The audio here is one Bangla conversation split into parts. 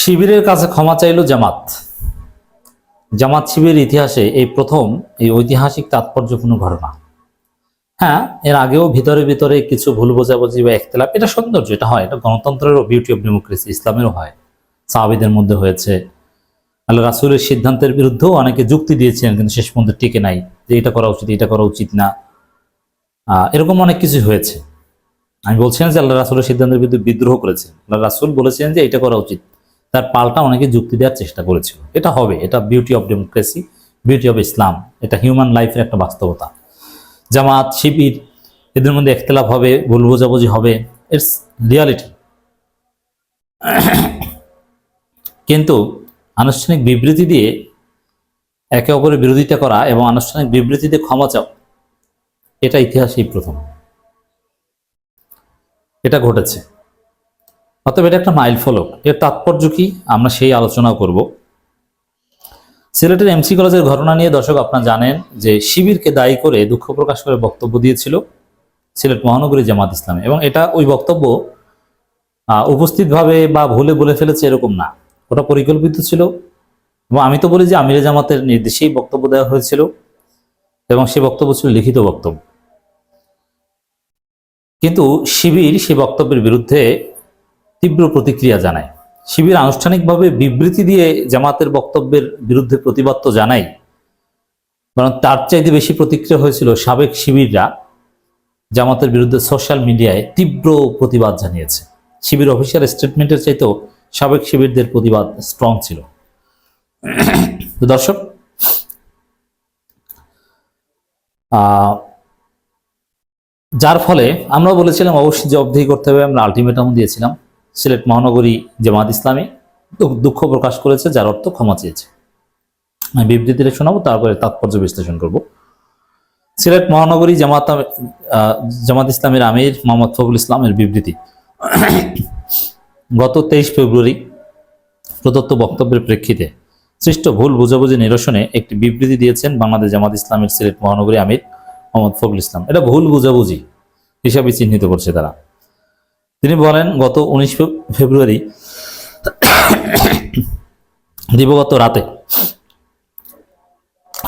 শিবিরের কাছে ক্ষমা চাইল জামাত। জামাত শিবিরের ইতিহাসে এই প্রথম, এই ঐতিহাসিক তাৎপর্যপূর্ণ ঘটনা। হ্যাঁ এর আগেও ভিতরে ভিতরে কিছু ভুল বোঝাবুঝি বা একতলাপ, এটা সৌন্দর্য, এটা হয়, এটা গণতন্ত্রেরও বিউটি অফ ডেমোক্রেসি ইসলামেরও হয়। সাহাবিদের মধ্যে হয়েছে। আল্লাহ রাসুলের সিদ্ধান্তের বিরুদ্ধেও অনেকে যুক্তি দিয়েছিলেন, কিন্তু শেষ পর্যন্ত টিকে নাই, যে এটা করা উচিত, এটা করা উচিত না। এরকম অনেক কিছু হয়েছে। আমি বলছিলাম যে আল্লাহ রাসুলের সিদ্ধান্তের বিরুদ্ধে বিদ্রোহ করেছে আল্লাহ রাসুল বলেছিলেন যে এটা করা উচিত। তার পাল্টা অনেকে যুক্তি দেওয়ার চেষ্টা করেছিল। এটা হবে, এটা beauty of democracy beauty of Islam এটা হিউম্যান লাইফের একটা বাস্তবতা। জামাত, শিবির, এদের মধ্যে একতলাপ হবে, ভুল বোঝাবুঝি হবে ইটস রিয়ালিটি কিন্তু আনুষ্ঠানিক বিবৃতি দিয়ে একে অপরের বিরোধিতা করা এবং আনুষ্ঠানিক বিবৃতিতে ক্ষমা চাও এটা ইতিহাসেই প্রথম। এটা ঘটেছে। অতএব এটা একটা মাইল ফলক। এর তাৎপর্য কি? আমরা সেই আলোচনা করব। সিলেটের এমসি কলেজের ঘটনা নিয়ে দর্শক আপনারা জানেন যে শিবিরকে দায়ী করে দুঃখ প্রকাশ করে বক্তব্য দিয়েছিল সিলেট মহানগরী জামাত ইসলামে। এবং এটা ওই বক্তব্য উপস্থিতভাবে বা ভুলে বলে ফেলেছে এরকম না। ওটা পরিকল্পিত ছিল। এবং আমি তো বলি যে আমিরে জামাতের নির্দেশেই বক্তব্য দেওয়া হয়েছিল। এবং সে বক্তব্য ছিল লিখিত বক্তব্য। কিন্তু শিবির সেই বক্তব্যের বিরুদ্ধে তীব্র প্রতিক্রিয়া জানায়। শিবির আনুষ্ঠানিকভাবে বিবৃতি দিয়ে জামাতের বক্তব্যের বিরুদ্ধে প্রতিবাদ তো জানাই। বরং তার চাইতে বেশি প্রতিক্রিয়া হয়েছিল সাবেক শিবিররা জামাতের বিরুদ্ধে সোশ্যাল মিডিয়ায় তীব্র প্রতিবাদ জানিয়েছে। শিবির অফিসিয়াল স্টেটমেন্টের চাইতেও সাবেক শিবিরদের প্রতিবাদ স্ট্রং ছিল। দর্শক যার ফলে আমরা বলেছিলাম অবশ্যই জবাবদিহি করতে হবে, আমরা আলটিমেটাম দিয়েছিলাম। সিলেট মহানগরী জামাত ইসলামী দুঃখ প্রকাশ করেছে, যার অর্থ ক্ষমা চেয়েছে। আমি বিবৃতিটা শোনাবো, তারপরে তাৎপর্য বিশ্লেষণ করব। সিলেট মহানগরী জামাত জামাত ইসলামের আমির মোহাম্মদ ফখরুল ইসলামের বিবৃতি। গত তেইশ ফেব্রুয়ারি প্রদত্ত বক্তব্যের প্রেক্ষিতে সৃষ্ট ভুল বুঝাবুঝি নিরসনে একটি বিবৃতি দিয়েছেন বাংলাদেশ জামাত ইসলামের সিলেট মহানগরী আমির মোহাম্মদ ফখরুল ইসলাম। এটা ভুল বুঝাবুঝি হিসাবে চিহ্নিত করছে তারা। তিনি বলেন, গত উনিশ ফেব্রুয়ারি, দিবগত রাতে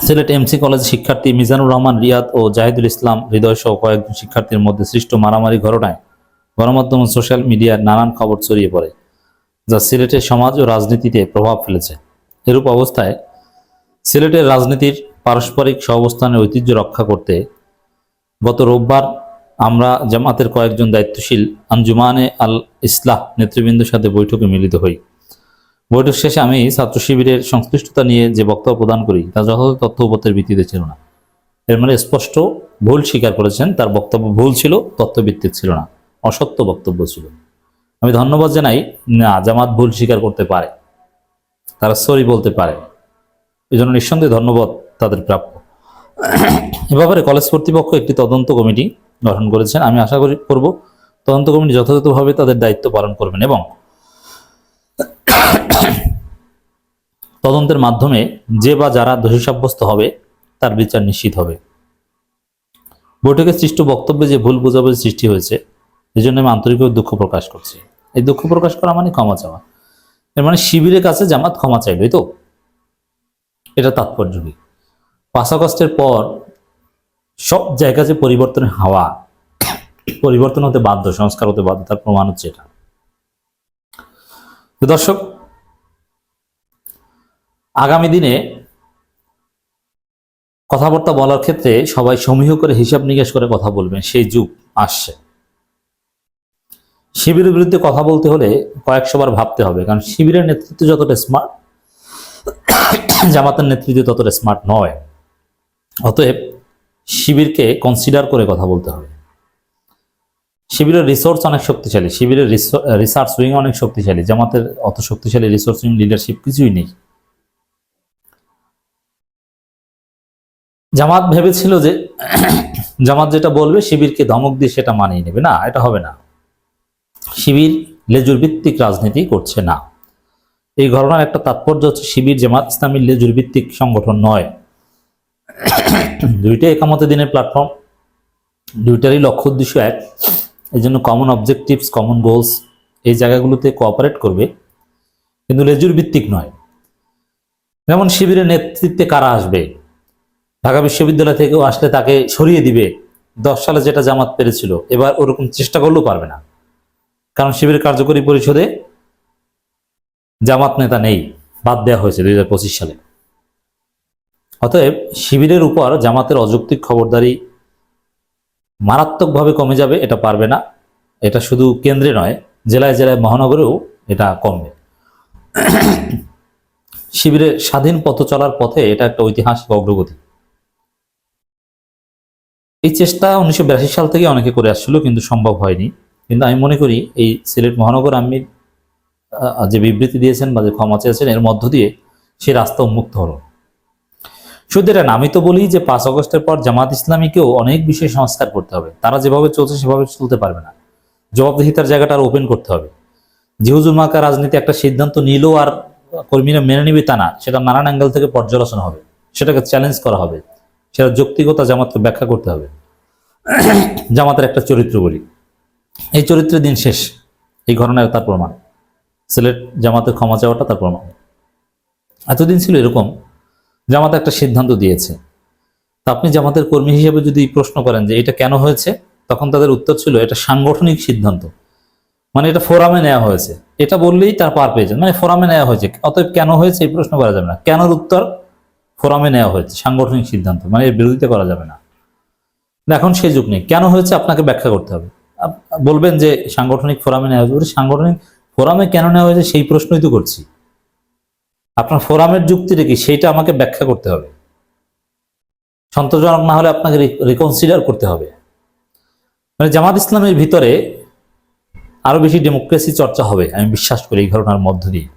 সিলেট এমসি কলেজ শিক্ষার্থী মিজানুর রহমান রিয়াদ ও জাহিদুল ইসলাম হৃদয় সহ কয়েকজন শিক্ষার্থীর মধ্যে সৃষ্ট মারামারি ঘটনায় গণমাধ্যম সোশ্যাল মিডিয়ার নানান খবর ছড়িয়ে পড়ে, যা সিলেটের সমাজ ও রাজনীতিতে প্রভাব ফেলেছে। এরূপ অবস্থায় সিলেটের রাজনীতির পারস্পরিক সহাবস্থানের ঐতিহ্য রক্ষা করতে গত রোববার আমরা জামাতের কয়েকজন দায়িত্বশীল আঞ্জুমানে আল ইসলাহ নেতৃবৃন্দের সাথে বৈঠকে মিলিত হই। বৈঠক শেষে আমি ছাত্র শিবিরের সংশ্লিষ্টতা নিয়ে যে বক্তব্য প্রদান করি, তা যথাযথ তথ্য উপত্যের ভিত্তিতে ছিল না। এর মানে স্পষ্ট ভুল স্বীকার করেছেন, তার বক্তব্য ভুল ছিল, তথ্যভিত্তিক ছিল না, অসত্য বক্তব্য ছিল। আমি ধন্যবাদ জানাই, না, জামাত ভুল স্বীকার করতে পারে। তারা সরি বলতে পারে। এই জন্য নিঃসন্দেহে ধন্যবাদ তাদের প্রাপ্য। এ ব্যাপারে কলেজ কর্তৃপক্ষ একটি তদন্ত কমিটি গঠন করেছেন। আমি আশা করি করব। তদন্ত কমিটি যথাযথভাবে তাদের দায়িত্ব পালন করবেন এবং তদন্তের মাধ্যমে যে বা যারা দোষী সাব্যস্ত হবে, তার বিচার নিশ্চিত হবে। বৈঠকে সৃষ্ট বক্তব্যে যে ভুল বোঝাবুঝি সৃষ্টি হয়েছে এই জন্য আমি আন্তরিকভাবে দুঃখ প্রকাশ করছি। এই দুঃখ প্রকাশ করা মানে ক্ষমা চাওয়া। এর মানে শিবিরের কাছে জামাত ক্ষমা চাইবে, তো? এটা তাৎপর্য পাঁচ পর সব জায়গা যে পরিবর্তনের হাওয়া, পরিবর্তন হতে বাধ্য, সংস্কার হতে বাধ্য, তার প্রমাণ হচ্ছে এটা। দর্শক, আগামী দিনে কথাবার্তা বলার ক্ষেত্রে সবাই সমীহ করে হিসাব নিকাশ করে কথা বলবেন, সেই যুগ আসছে। শিবিরের বিরুদ্ধে কথা বলতে হলে কয়েকশোবার ভাবতে হবে, কারণ শিবিরের নেতৃত্ব যতটা স্মার্ট জামাতের নেতৃত্ব ততটা স্মার্ট নয়। অতএব শিবিরকে কনসিডার করে কথা বলতে হবে। শিবিরের রিসোর্স অনেক শক্তিশালী, শিবিরের রিসার্চ উইং অনেক শক্তিশালী, জামাতের অত শক্তিশালী রিসোর্স উইং লিডারশিপ কিছুই নেই। জামাত ভেবেছিল যে, জামাত যেটা বলবে শিবিরকে ধমক দিয়ে সেটা মানিয়ে নেবে। না, এটা হবে না। শিবির লেজুর ভিত্তিক রাজনীতি করছে না। এই ঘটনার একটা তাৎপর্য হচ্ছে শিবির জামাত ইসলামী লেজুর ভিত্তিক সংগঠন নয়। দুইটাই একামতে দিনের প্ল্যাটফর্ম দুইটারই লক্ষ্য উদ্দেশ্য এক এই জন্য কমন অবজেক্টিভস কমন গোলস এই জায়গাগুলোতে কোঅপারেট করবে, কিন্তু লেজুর ভিত্তিক নয়। যেমন শিবিরের নেতৃত্বে কারা আসবে? ঢাকা বিশ্ববিদ্যালয় থেকেও আসলে তাকে সরিয়ে দিবে দশ সালে যেটা জামাত পেরেছিল, এবার ওরকম চেষ্টা করলেও পারবে না। কারণ শিবিরের কার্যকরী পরিষদে জামাত নেতা নেই, বাদ দেওয়া হয়েছে দুই হাজার পঁচিশ সালে। অতএব শিবিরের উপর জামাতের অযৌক্তিক খবরদারি মারাত্মকভাবে কমে যাবে এটা পারবে না। এটা শুধু কেন্দ্রে নয় জেলায় জেলায় মহানগরেও এটা কমবে। শিবিরের স্বাধীন পথ চলার পথে এটা একটা ঐতিহাসিক অগ্রগতি। এই চেষ্টা উনিশশো বিরাশি সাল থেকে অনেকে করে আসছিল কিন্তু সম্ভব হয়নি। কিন্তু আমি মনে করি এই সিলেট মহানগর আহ, যে বিবৃতি দিয়েছেন বা যে ক্ষমা চেয়েছেন এর মধ্য দিয়ে সেই রাস্তা উন্মুক্ত হলো। না, আমি তো বলি যে পাঁচ আগস্টের পর জামাত ইসলামীকেও অনেক বিষয় সংস্কার করতে হবে। তারা যেভাবে চলছে সেভাবে চলতে পারবে না। জবাবদিহিতার জায়গাটা আর ওপেন করতে হবে। জিহুজুল মার্কা রাজনীতি একটা সিদ্ধান্ত নিল আর কর্মীরা মেনে নিবে তা না সেটা নানান অ্যাঙ্গেল থেকে পর্যালোচনা হবে। সেটাকে চ্যালেঞ্জ করা হবে। সেটা যৌক্তিকতা জামাতকে ব্যাখ্যা করতে হবে। জামাতের একটা চরিত্র বলি। এই চরিত্রের দিন শেষ। এই ঘটনায় তার প্রমাণ। সিলেট জামাতের ক্ষমা চাওয়াটা তার প্রমাণ। এতদিন ছিল এরকম। জামাত একটা সিদ্ধান্ত দিয়েছে। তা আপনি জামাতের কর্মী হিসেবে যদি প্রশ্ন করেন যে এটা কেন হয়েছে, তখন তাদের উত্তর ছিল, এটা সাংগঠনিক সিদ্ধান্ত। মানে এটা ফোরামে নেওয়া হয়েছে। এটা বললেই তার পার পেয়েছেন মানে ফোরামে নেওয়া হয়েছে। অতএব কেন হয়েছে এই প্রশ্ন করা যাবে না। কেনর উত্তর ফোরামে নেওয়া হয়েছে, সাংগঠনিক সিদ্ধান্ত। মানে এর বিরোধিতা করা যাবে না। এখন সেই যুগ নেই। কেন হয়েছে আপনাকে ব্যাখ্যা করতে হবে। বলবেন যে সাংগঠনিক ফোরামে নেওয়া হয়েছে সাংগঠনিক ফোরামে কেন নেওয়া হয়েছে সেই প্রশ্নই তো করছি। আপনার ফোরামের যুক্তিটা কি? সেইটা আমাকে ব্যাখ্যা করতে হবে। সন্তোষজনক না হলে আপনাকে রিকনসিডার করতে হবে। মানে জামাত ইসলামের ভিতরে আরও বেশি ডেমোক্রেসি চর্চা হবে, আমি বিশ্বাস করি এই ঘটনার মধ্য দিয়ে।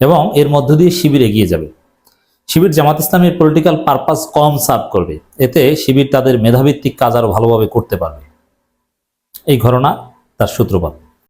এবং এর মধ্য দিয়ে শিবির এগিয়ে যাবে। শিবির জামাত ইসলামের পলিটিক্যাল পারপাস কম সার্ভ করবে। এতে শিবির তাদের মেধাভিত্তিক কাজ আরও ভালোভাবে করতে পারবে। এই ঘটনা তার সূত্রপাত।